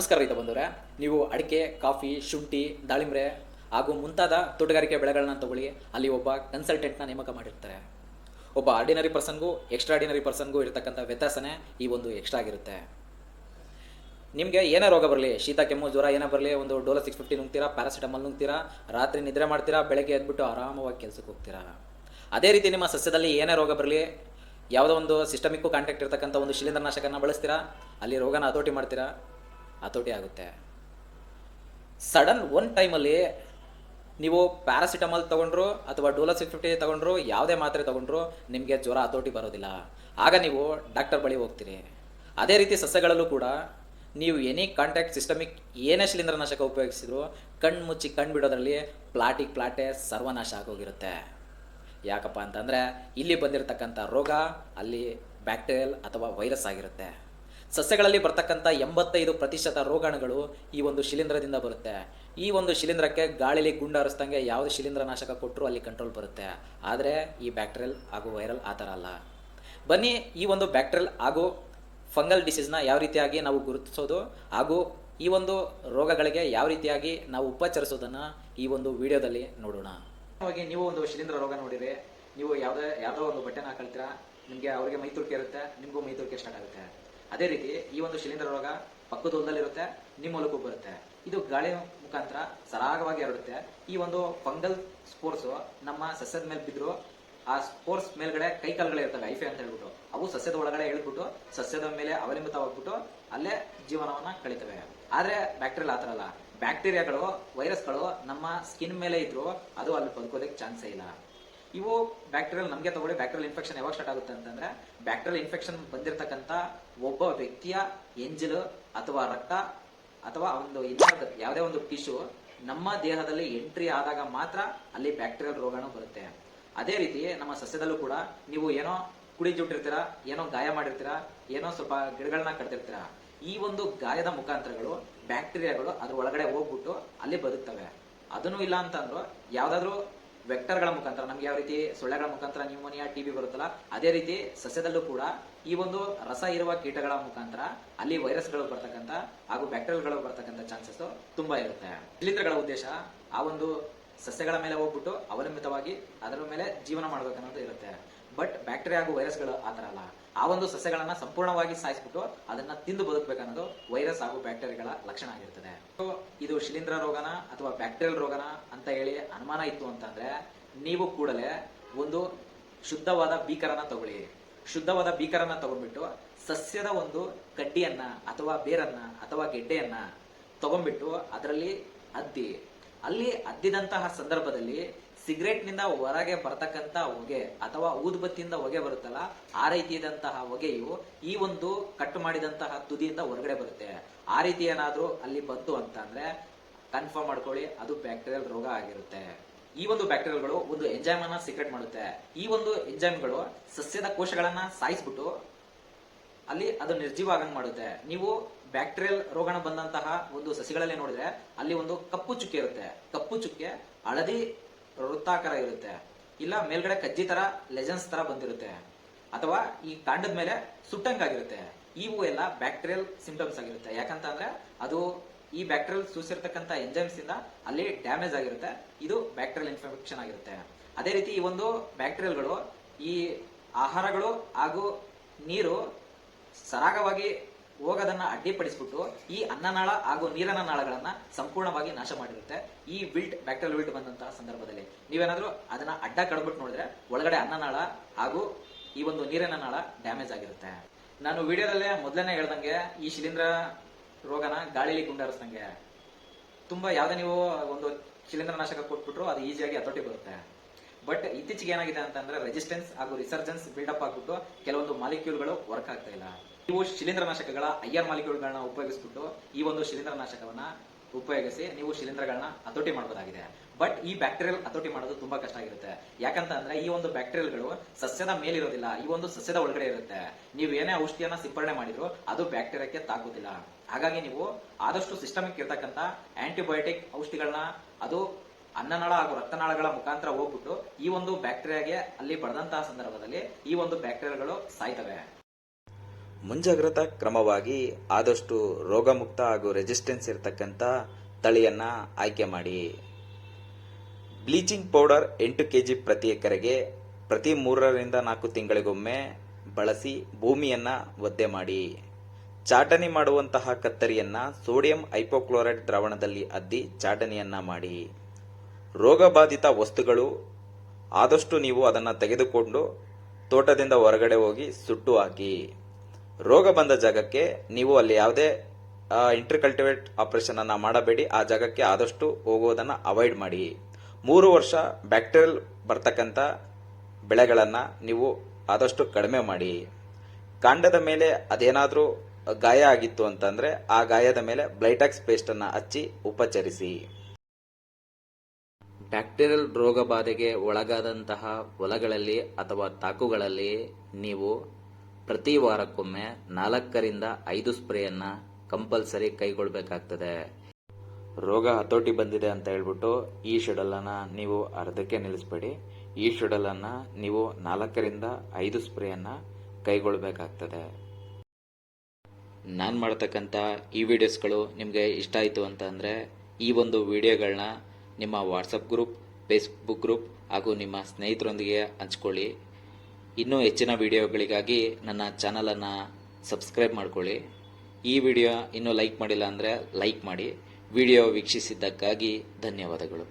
ನಮಸ್ಕಾರ ರೈತ ಬಂದವರೇ ನೀವು ಅಡಿಕೆ, ಕಾಫಿ, ಶುಂಠಿ, ದಾಳಿಂಬ್ರೆ ಹಾಗೂ ಮುಂತಾದ ತೋಟಗಾರಿಕೆ ಬೆಳೆಗಳನ್ನ ತಗೊಳ್ಳಿ. ಅಲ್ಲಿ ಒಬ್ಬ ಕನ್ಸಲ್ಟೆಂಟ್ನ ನೇಮಕ ಮಾಡಿರ್ತಾರೆ. ಒಬ್ಬ ಆರ್ಡಿನರಿ ಪರ್ಸನ್ಗೂ ಎಕ್ಸ್ಟ್ರಾ ಆರ್ಡಿನರಿ ಪರ್ಸನ್ಗೂ ಇರತಕ್ಕಂಥ ವ್ಯತ್ಯಾಸನೇ ಈ ಒಂದು ಎಕ್ಸ್ಟ್ರಾ ಆಗಿರುತ್ತೆ. ನಿಮಗೆ ಏನೇ ರೋಗ ಬರಲಿ, ಶೀತ, ಕೆಮ್ಮು, ಜ್ವರ ಏನೇ ಬರಲಿ, ಒಂದು ಡೋಲೋ ಸಿಕ್ಸ್ ಫಿಫ್ಟಿ ನುಂಗ್ತೀರಾ ಪ್ಯಾರಾಸಿಟಮಲ್ ನುಂಗ್ತೀರಾ, ರಾತ್ರಿ ನಿದ್ರೆ ಮಾಡ್ತೀರಾ, ಬೆಳಗ್ಗೆ ಎದ್ಬಿಟ್ಟು ಆರಾಮವಾಗಿ ಕೆಲಸಕ್ಕೆ ಹೋಗ್ತೀರಾ? ಅದೇ ರೀತಿ ನಿಮ್ಮ ಸಸ್ಯದಲ್ಲಿ ಏನೇ ರೋಗ ಬರಲಿ, ಯಾವುದೋ ಒಂದು ಸಿಸ್ಟಮಿಕ್ಕು ಕಾಂಟ್ಯಾಕ್ಟ್ ಇರತಕ್ಕಂಥ ಒಂದು ಶಿಲೀಂಧ್ರನಾಶಕನ ಬಳಸ್ತೀರಾ, ಅಲ್ಲಿ ರೋಗನ ಹತೋಟಿ ಮಾಡ್ತೀರಾ? ಹತೋಟಿ ಆಗುತ್ತೆ. ಸಡನ್ ಒನ್ ಟೈಮಲ್ಲಿ ನೀವು ಪ್ಯಾರಾಸಿಟಮಾಲ್ ತೊಗೊಂಡ್ರು ಅಥವಾ ಡೋಲೋ ಸಿಕ್ಸ್ ಫಿಫ್ಟಿ ತೊಗೊಂಡ್ರು, ಯಾವುದೇ ಮಾತ್ರೆ ತೊಗೊಂಡ್ರು ನಿಮಗೆ ಜ್ವರ ಹತೋಟಿ ಬರೋದಿಲ್ಲ. ಆಗ ನೀವು ಡಾಕ್ಟರ್ ಬಳಿ ಹೋಗ್ತೀರಿ. ಅದೇ ರೀತಿ ಸಸ್ಯಗಳಲ್ಲೂ ಕೂಡ ನೀವು ಎನಿ ಕಾಂಟ್ಯಾಕ್ಟ್ ಸಿಸ್ಟಮಿಕ್ ಏನೇ ಶಿಲೀಂಧ್ರನಾಶಕ ಉಪಯೋಗಿಸಿದ್ರು ಕಣ್ಣು ಮುಚ್ಚಿ ಕಣ್ಣು ಬಿಡೋದ್ರಲ್ಲಿ ಪ್ಲಾಟಿಕ್ ಪ್ಲಾಟೆ ಸರ್ವನಾಶ ಆಗೋಗಿರುತ್ತೆ. ಯಾಕಪ್ಪ ಅಂತಂದರೆ ಇಲ್ಲಿ ಬಂದಿರತಕ್ಕಂಥ ರೋಗ ಅಲ್ಲಿ ಬ್ಯಾಕ್ಟೀರಿಯಲ್ ಅಥವಾ ವೈರಸ್ ಆಗಿರುತ್ತೆ. ಸಸ್ಯಗಳಲ್ಲಿ ಬರ್ತಕ್ಕಂಥ ಎಂಬತ್ತೈದು ಪ್ರತಿಶತ ರೋಗಾಣುಗಳು ಈ ಒಂದು ಶಿಲೀಂಧ್ರದಿಂದ ಬರುತ್ತೆ. ಈ ಒಂದು ಶಿಲೀಂಧ್ರಕ್ಕೆ ಗಾಳಿಲಿ ಗುಂಡು ಹರಿಸ್ದಂಗೆ ಯಾವುದೇ ಶಿಲೀಂಧ್ರನಾಶಕ ಕೊಟ್ಟರು ಅಲ್ಲಿ ಕಂಟ್ರೋಲ್ ಬರುತ್ತೆ. ಆದರೆ ಈ ಬ್ಯಾಕ್ಟೀರಿಯಲ್ ಹಾಗೂ ವೈರಲ್ ಆ ಥರ ಅಲ್ಲ. ಬನ್ನಿ ಈ ಒಂದು ಬ್ಯಾಕ್ಟೀರಿಯಲ್ ಹಾಗೂ ಫಂಗಲ್ ಡಿಸೀಸ್ನ ಯಾವ ರೀತಿಯಾಗಿ ನಾವು ಗುರುತಿಸೋದು ಹಾಗೂ ಈ ಒಂದು ರೋಗಗಳಿಗೆ ಯಾವ ರೀತಿಯಾಗಿ ನಾವು ಉಪಚರಿಸೋದನ್ನು ಈ ಒಂದು ವಿಡಿಯೋದಲ್ಲಿ ನೋಡೋಣ. ಹಾಗಾಗಿ ನೀವು ಒಂದು ಶಿಲೀಂಧ್ರ ರೋಗ ನೋಡಿರಿ ನೀವು ಯಾವುದೇ, ಯಾವುದೋ ಒಂದು ಬಟ್ಟೆನ ಹಾಕೊಳ್ತೀರಾ, ನಿಮಗೆ ಅವರಿಗೆ ಮೈ ತುರ್ಕೆ ಇರುತ್ತೆ, ನಿಮಗೂ ಮೈ ಸ್ಟಾರ್ಟ್ ಆಗುತ್ತೆ. ಅದೇ ರೀತಿ ಈ ಒಂದು ಶಿಲೀಂಧ್ರ ರೋಗ ಪಕ್ಕದ ಹೊಲದಲ್ಲಿರುತ್ತೆ ನಿಮ್ಮ ಮೂಲಕೂ ಬರುತ್ತೆ. ಇದು ಗಾಳಿ ಮುಖಾಂತರ ಸರಾಗವಾಗಿ ಹರಡುತ್ತೆ. ಈ ಒಂದು ಫಂಗಲ್ ಸ್ಪೋರ್ಸ್ ನಮ್ಮ ಸಸ್ಯದ ಮೇಲೆ ಬಿದ್ರು ಆ ಸ್ಪೋರ್ಸ್ ಮೇಲ್ಗಡೆ ಕೈ ಕಾಲುಗಳು ಇರ್ತವೆ ಐಫೆ ಅಂತ ಹೇಳ್ಬಿಟ್ಟು. ಅವು ಸಸ್ಯದ ಒಳಗಡೆ ಇಳಿದ್ಬಿಟ್ಟು, ಸಸ್ಯದ ಮೇಲೆ ಅವಲಂಬಿತವಾಗ್ಬಿಟ್ಟು ಅಲ್ಲೇ ಜೀವನವನ್ನ ಕಳಿತವೆ. ಆದ್ರೆ ಬ್ಯಾಕ್ಟೀರಿಯಲ್ ಆತರ ಬ್ಯಾಕ್ಟೀರಿಯಾಗಳು, ವೈರಸ್ಗಳು ನಮ್ಮ ಸ್ಕಿನ್ ಮೇಲೆ ಇದ್ರು ಅದು ಅಲ್ಲಿ ಬದುಕೋದಕ್ಕೆ ಚಾನ್ಸೇ ಇಲ್ಲ. ಇವು ಬ್ಯಾಕ್ಟೀರಿಯಲ್ ನಮಗೆ ತಗೊಳ್ಳಿ ಬ್ಯಾಕ್ಟೀರಿಯಲ್ ಇನ್ಫೆಕ್ಷನ್ ಯಾವಾಗ ಸ್ಟಾರ್ಟ್ ಆಗುತ್ತೆ ಅಂತಂದ್ರೆ ಬ್ಯಾಕ್ಟೀರಿಯಲ್ ಇನ್ಫೆಕ್ಷನ್ ಬಂದಿರತಕ್ಕಂತ ಒಬ್ಬ ವ್ಯಕ್ತಿಯ ಎಂಜಲು ಅಥವಾ ರಕ್ತ ಅಥವಾ ಒಂದು ಇನ್ನೊಂದು ಯಾವುದೇ ಒಂದು ಟಿಶು ನಮ್ಮ ದೇಹದಲ್ಲಿ ಎಂಟ್ರಿ ಆದಾಗ ಮಾತ್ರ ಅಲ್ಲಿ ಬ್ಯಾಕ್ಟೀರಿಯಲ್ ರೋಗಾಣು ಬರುತ್ತೆ. ಅದೇ ರೀತಿ ನಮ್ಮ ಸಸ್ಯದಲ್ಲೂ ಕೂಡ ನೀವು ಏನೋ ಕುಡಿ ಜುಟ್ಟಿರ್ತೀರಾ, ಏನೋ ಗಾಯ ಮಾಡಿರ್ತೀರಾ, ಏನೋ ಸ್ವಲ್ಪ ಗಿಡಗಳನ್ನ ಕಡ್ತಿರ್ತೀರಾ ಈ ಒಂದು ಗಾಯದ ಮುಖಾಂತರಗಳು ಬ್ಯಾಕ್ಟೀರಿಯಾಗಳು ಅದ್ರ ಒಳಗಡೆ ಹೋಗ್ಬಿಟ್ಟು ಅಲ್ಲಿ ಬದುಕ್ತವೆ. ಅದನ್ನು ಇಲ್ಲ ಅಂತಂದ್ರು, ಯಾವ್ದಾದ್ರು ವೆಕ್ಟರ್ಗಳ ಮುಖಾಂತರ, ನಮ್ಗೆ ಯಾವ ರೀತಿ ಸೊಳ್ಳೆಗಳ ಮುಖಾಂತರ ನ್ಯೂಮೋನಿಯಾ ಟಿಬಿ ಬರುತ್ತಲ್ಲ, ಅದೇ ರೀತಿ ಸಸ್ಯದಲ್ಲೂ ಕೂಡ ಈ ಒಂದು ರಸ ಇರುವ ಕೀಟಗಳ ಮುಖಾಂತರ ಅಲ್ಲಿ ವೈರಸ್ಗಳು ಬರ್ತಕ್ಕಂಥ ಹಾಗೂ ಬ್ಯಾಕ್ಟೀರಿಯಾಗಳು ಬರ್ತಕ್ಕಂಥ ಚಾನ್ಸಸ್ ತುಂಬಾ ಇರುತ್ತೆ. ಶಿಲೀಂಧ್ರಗಳ ಉದ್ದೇಶ, ಆ ಒಂದು ಸಸ್ಯಗಳ ಮೇಲೆ ಹೋಗ್ಬಿಟ್ಟು ಅವಲಂಬಿತವಾಗಿ ಅದರ ಮೇಲೆ ಜೀವನ ಮಾಡಬೇಕನ್ನೋದು ಇರುತ್ತೆ. ಬಟ್ ಬ್ಯಾಕ್ಟೀರಿಯಾ ಹಾಗೂ ವೈರಸ್ಗಳು ಆ ಥರ ಅಲ್ಲ. ಆ ಒಂದು ಸಸ್ಯಗಳನ್ನ ಸಂಪೂರ್ಣವಾಗಿ ಸಾಯಿಸ್ಬಿಟ್ಟು ಅದನ್ನ ತಿಂದು ಬದುಕಬೇಕನ್ನೋದು ವೈರಸ್ ಹಾಗೂ ಬ್ಯಾಕ್ಟೀರಿಯಾಗಳ ಲಕ್ಷಣ ಆಗಿರ್ತದೆ. ಇದು ಶಿಲೀಂಧ್ರ ರೋಗನ ಅಥವಾ ಬ್ಯಾಕ್ಟೀರಿಯಲ್ ರೋಗನ ಅಂತ ಹೇಳಿ ಅನುಮಾನ ಇತ್ತು ಅಂತಂದ್ರೆ ನೀವು ಕೂಡಲೇ ಒಂದು ಶುದ್ಧವಾದ ಬೀಕರನ್ನ ತಗೊಳ್ಳಿ. ಶುದ್ಧವಾದ ಬೀಕರನ್ನ ತಗೊಂಡ್ಬಿಟ್ಟು ಸಸ್ಯದ ಒಂದು ಕಡ್ಡಿಯನ್ನ ಅಥವಾ ಬೇರನ್ನ ಅಥವಾ ಗೆಡ್ಡೆಯನ್ನ ತಗೊಂಡ್ಬಿಟ್ಟು ಅದರಲ್ಲಿ ಅದ್ದಿ. ಅಲ್ಲಿ ಅದ್ದಿದಂತಹ ಸಂದರ್ಭದಲ್ಲಿ ಸಿಗರೇಟ್ನಿಂದ ಹೊರಗೆ ಬರ್ತಕ್ಕಂತ ಹೊಗೆ ಅಥವಾ ಊದುಬತ್ತಿಯಿಂದ ಹೊಗೆ ಬರುತ್ತಲ್ಲ, ಆ ರೀತಿಯಾದಂತಹ ಹೊಗೆಯು ಈ ಒಂದು ಕಟ್ ಮಾಡಿದಂತಹ ತುದಿಯಿಂದ ಹೊರಗಡೆ ಬರುತ್ತೆ. ಆ ರೀತಿ ಏನಾದ್ರೂ ಅಲ್ಲಿ ಬಂತು ಅಂತ ಅಂದ್ರೆ ಕನ್ಫರ್ಮ್ ಮಾಡ್ಕೊಳ್ಳಿ, ಅದು ಬ್ಯಾಕ್ಟೀರಿಯಲ್ ರೋಗ ಆಗಿರುತ್ತೆ. ಈ ಒಂದು ಬ್ಯಾಕ್ಟೀರಿಯಲ್ಗಳು ಒಂದು ಎಂಜೈಮ್ ಅನ್ನ ಸೀಕ್ರೆಟ್ ಮಾಡುತ್ತೆ. ಈ ಒಂದು ಎಂಜೈಮ್ಗಳು ಸಸ್ಯದ ಕೋಶಗಳನ್ನ ಸಾಯಿಸ್ಬಿಟ್ಟು ಅಲ್ಲಿ ಅದು ನಿರ್ಜೀವ ಆಗಂಗ್ ಮಾಡುತ್ತೆ. ನೀವು ಬ್ಯಾಕ್ಟೀರಿಯಲ್ ರೋಗನ ಬಂದಂತಹ ಒಂದು ಸಸಿಗಳಲ್ಲಿ ನೋಡಿದ್ರೆ ಅಲ್ಲಿ ಒಂದು ಕಪ್ಪು ಚುಕ್ಕೆ ಇರುತ್ತೆ. ಕಪ್ಪು ಚುಕ್ಕೆ ಹಳದಿ ವೃತ್ತಾಕಾರ ಇರುತ್ತೆ ಇಲ್ಲ, ಮೇಲ್ಗಡೆ ಕಜ್ಜಿ ತರ ಲೆಜೆನ್ಸ್ ತರ ಬಂದಿರುತ್ತೆ. ಅಥವಾ ಈ ಕಾಂಡದ ಮೇಲೆ ಸುಟ್ಟಂಗಾಗಿರುತ್ತೆ. ಇವು ಎಲ್ಲ ಬ್ಯಾಕ್ಟೀರಿಯಲ್ ಸಿಂಪ್ಟಮ್ಸ್ ಆಗಿರುತ್ತೆ. ಯಾಕಂತ ಅಂದ್ರೆ ಅದು ಈ ಬ್ಯಾಕ್ಟೀರಿಯಲ್ ಸೂಸಿರ್ತಕ್ಕಂಥ ಎಂಜೈಮ್ಸ್ ಇಂದ ಅಲ್ಲಿ ಡ್ಯಾಮೇಜ್ ಆಗಿರುತ್ತೆ. ಇದು ಬ್ಯಾಕ್ಟೀರಿಯಲ್ ಇನ್ಫೆಕ್ಷನ್ ಆಗಿರುತ್ತೆ. ಅದೇ ರೀತಿ ಈ ಒಂದು ಬ್ಯಾಕ್ಟೀರಿಯಲ್ಗಳು ಈ ಆಹಾರಗಳು ಹಾಗೂ ನೀರು ಸರಾಗವಾಗಿ ಹೋಗೋದನ್ನ ಅಡ್ಡಿಪಡಿಸ್ಬಿಟ್ಟು ಈ ಅನ್ನನಾಳ ಹಾಗೂ ನೀರನ ನಾಳಗಳನ್ನ ಸಂಪೂರ್ಣವಾಗಿ ನಾಶ ಮಾಡಿರುತ್ತೆ. ಈ ವಿಲ್ಟ್ ಬ್ಯಾಕ್ಟಲ್ ವಿಲ್ಟ್ ಬಂದಂತಹ ಸಂದರ್ಭದಲ್ಲಿ. ನೀವೇನಾದ್ರೂ ಅದನ್ನ ಅಡ್ಡ ಕಡ್ಬಿಟ್ಟು ನೋಡಿದ್ರೆ ಒಳಗಡೆ ಅನ್ನನಾಳ ಹಾಗೂ ಈ ಒಂದು ನೀರಿನ ನಾಳ ಡ್ಯಾಮೇಜ್ ಆಗಿರುತ್ತೆ. ನಾನು ವಿಡಿಯೋದಲ್ಲೇ ಮೊದಲನೇ ಹೇಳ್ದಂಗೆ ಈ ಶಿಲೀಂಧ್ರ ರೋಗನ ಗಾಳಿಲಿ ಗುಂಡಾರಿಸ್ದಂಗೆ. ತುಂಬಾ ಯಾವ್ದೇ ನೀವು ಒಂದು ಶಿಲೀಂಧ್ರ ನಾಶಕ ಕೊಟ್ಬಿಟ್ರು ಅದು ಈಸಿಯಾಗಿ ಹತೋಟಿ ಬರುತ್ತೆ. ಬಟ್ ಇತ್ತೀಚೆಗೆ ಏನಾಗಿದೆ ಅಂತಂದ್ರೆ ರೆಸಿಸ್ಟೆನ್ಸ್ ಹಾಗೂ ರಿಸರ್ಜೆನ್ಸ್ ಬಿಲ್ಡಪ್ ಆಗ್ಬಿಟ್ಟು ಕೆಲವೊಂದು ಮಾಲಿಕ್ಯೂಲ್ಗಳು ವರ್ಕ್ ಆಗ್ತಾ ಇಲ್ಲ. ನೀವು ಶಿಲೀಂಧ್ರನಾಶಕಗಳ ಐಆರ್ ಮಾಲಿಕ್ಯೂಲ್ಗಳನ್ನ ಉಪಯೋಗಿಸ್ಬಿಟ್ಟು ಈ ಒಂದು ಶಿಲೀಂಧ್ರನಾಶಕವನ್ನ ಉಪಯೋಗಿಸಿ ನೀವು ಶಿಲೀಂಧ್ರಗಳನ್ನ ಹತೋಟಿ ಮಾಡಬಹುದಾಗಿದೆ ಬಟ್ ಈ ಬ್ಯಾಕ್ಟೀರಿಯಲ್ ಹತೋಟಿ ಮಾಡೋದು ತುಂಬಾ ಕಷ್ಟ ಆಗಿರುತ್ತೆ. ಯಾಕಂತ ಅಂದ್ರೆ ಈ ಒಂದು ಬ್ಯಾಕ್ಟೀರಿಯಲ್ಗಳು ಸಸ್ಯದ ಮೇಲಿರೋದಿಲ್ಲ. ಈ ಒಂದು ಸಸ್ಯದ ಒಳಗಡೆ ಇರುತ್ತೆ. ನೀವು ಏನೇ ಔಷಧಿಯನ್ನ ಸಿಂಪಡಣೆ ಮಾಡಿದ್ರು ಅದು ಬ್ಯಾಕ್ಟೀರಿಯಾಕ್ಕೆ ತಾಕುದಿಲ್ಲ ಹಾಗಾಗಿ ನೀವು ಆದಷ್ಟು ಸಿಸ್ಟಮಿಕ್ ಇರತಕ್ಕಂತ ಆಂಟಿಬಯೋಟಿಕ್ ಔಷಧಿಗಳನ್ನ ಅದು ಅನ್ನನಾಳ ಹಾಗೂ ರಕ್ತನಾಳಗಳ ಮುಖಾಂತರ ಹೋಗ್ಬಿಟ್ಟು ಈ ಒಂದು ಬ್ಯಾಕ್ಟೀರಿಯಾಗೆ ಅಲ್ಲಿ ಬಡದಂತಹ ಸಂದರ್ಭದಲ್ಲಿ ಈ ಒಂದು ಬ್ಯಾಕ್ಟೀರಿಯಾಗಳು ಸಾಯ್ತವೆ. ಮುಂಜಾಗ್ರತಾ ಕ್ರಮವಾಗಿ ಆದಷ್ಟು ರೋಗಮುಕ್ತ ಹಾಗೂ ರೆಸಿಸ್ಟೆನ್ಸ್ ಇರತಕ್ಕಂಥ ತಳಿಯನ್ನ ಆಯ್ಕೆ ಮಾಡಿ. ಬ್ಲೀಚಿಂಗ್ ಪೌಡರ್ ಎಂಟು ಕೆ ಜಿ ಪ್ರತಿ ಎಕರೆಗೆ ಪ್ರತಿ ಮೂರರಿಂದ ನಾಲ್ಕು ತಿಂಗಳಿಗೊಮ್ಮೆ ಬಳಸಿ ಭೂಮಿಯನ್ನು ಒದ್ದೆ ಮಾಡಿ. ಚಾಟನಿ ಮಾಡುವಂತಹ ಕತ್ತರಿಯನ್ನ ಸೋಡಿಯಂ ಹೈಪೋಕ್ಲೋರೈಡ್ ದ್ರಾವಣದಲ್ಲಿ ಅದ್ದಿ ಚಾಟನಿಯನ್ನು ಮಾಡಿ. ರೋಗಬಾಧಿತ ವಸ್ತುಗಳು ಆದಷ್ಟು ನೀವು ಅದನ್ನು ತೆಗೆದುಕೊಂಡು ತೋಟದಿಂದ ಹೊರಗಡೆ ಹೋಗಿ ಸುಟ್ಟು ಹಾಕಿ. ರೋಗ ಬಂದ ಜಾಗಕ್ಕೆ ನೀವು ಅಲ್ಲಿ ಯಾವುದೇ ಇಂಟರ್ಕಲ್ಟಿವೇಟ್ ಆಪರೇಷನ್ ಅನ್ನ ಮಾಡಬೇಡಿ. ಆ ಜಾಗಕ್ಕೆ ಆದಷ್ಟು ಹೋಗೋದನ್ನು ಅವಾಯ್ಡ್ ಮಾಡಿ. ಮೂರು ವರ್ಷ ಬ್ಯಾಕ್ಟೀರಿಯಲ್ ಬರ್ತಕ್ಕಂಥ ಬೆಳೆಗಳನ್ನು ನೀವು ಆದಷ್ಟು ಕಡಿಮೆ ಮಾಡಿ. ಕಾಂಡದ ಮೇಲೆ ಅದೇನಾದರೂ ಗಾಯ ಆಗಿತ್ತು ಅಂತಂದ್ರೆ ಆ ಗಾಯದ ಮೇಲೆ ಬ್ಲೈಟಾಕ್ಸ್ ಪೇಸ್ಟನ್ನು ಹಚ್ಚಿ ಉಪಚರಿಸಿ. ಬ್ಯಾಕ್ಟೀರಿಯಲ್ ರೋಗ ಬಾಧೆಗೆ ಒಳಗಾದಂತಹ ಹೊಲಗಳಲ್ಲಿ ಅಥವಾ ತಾಕುಗಳಲ್ಲಿ ನೀವು ಪ್ರತಿ ವಾರಕ್ಕೊಮ್ಮೆ ನಾಲ್ಕರಿಂದ ಐದು ಸ್ಪ್ರೇಯನ್ನು ಕಂಪಲ್ಸರಿ ಕೈಗೊಳ್ಬೇಕಾಗ್ತದೆ. ರೋಗ ಹತೋಟಿ ಬಂದಿದೆ ಅಂತ ಹೇಳ್ಬಿಟ್ಟು ಈ ಶೆಡಲನ್ನು ನೀವು ಅರ್ಧಕ್ಕೆ ನಿಲ್ಲಿಸ್ಬೇಡಿ. ಈ ಶೆಡಲನ್ನು ನೀವು ನಾಲ್ಕರಿಂದ ಐದು ಸ್ಪ್ರೇಯನ್ನು ಕೈಗೊಳ್ಬೇಕಾಗ್ತದೆ. ನಾನು ಮಾಡ್ತಕ್ಕಂಥ ಈ ವಿಡಿಯೋಸ್ಗಳು ನಿಮಗೆ ಇಷ್ಟ ಆಯಿತು ಅಂತ ಈ ಒಂದು ವಿಡಿಯೋಗಳನ್ನ ನಿಮ್ಮ ವಾಟ್ಸಪ್ ಗ್ರೂಪ್ ಫೇಸ್ಬುಕ್ ಗ್ರೂಪ್ ಹಾಗೂ ನಿಮ್ಮ ಸ್ನೇಹಿತರೊಂದಿಗೆ ಹಂಚ್ಕೊಳ್ಳಿ. ಇನ್ನೂ ಹೆಚ್ಚಿನ ವಿಡಿಯೋಗಳಿಗಾಗಿ ನನ್ನ ಚಾನಲನ್ನು ಸಬ್ಸ್ಕ್ರೈಬ್ ಮಾಡ್ಕೊಳ್ಳಿ. ಈ ವಿಡಿಯೋ ಇನ್ನೂ ಲೈಕ್ ಮಾಡಿಲ್ಲ ಅಂದರೆ ಲೈಕ್ ಮಾಡಿ. ವಿಡಿಯೋ ವೀಕ್ಷಿಸಿದ್ದಕ್ಕಾಗಿ ಧನ್ಯವಾದಗಳು.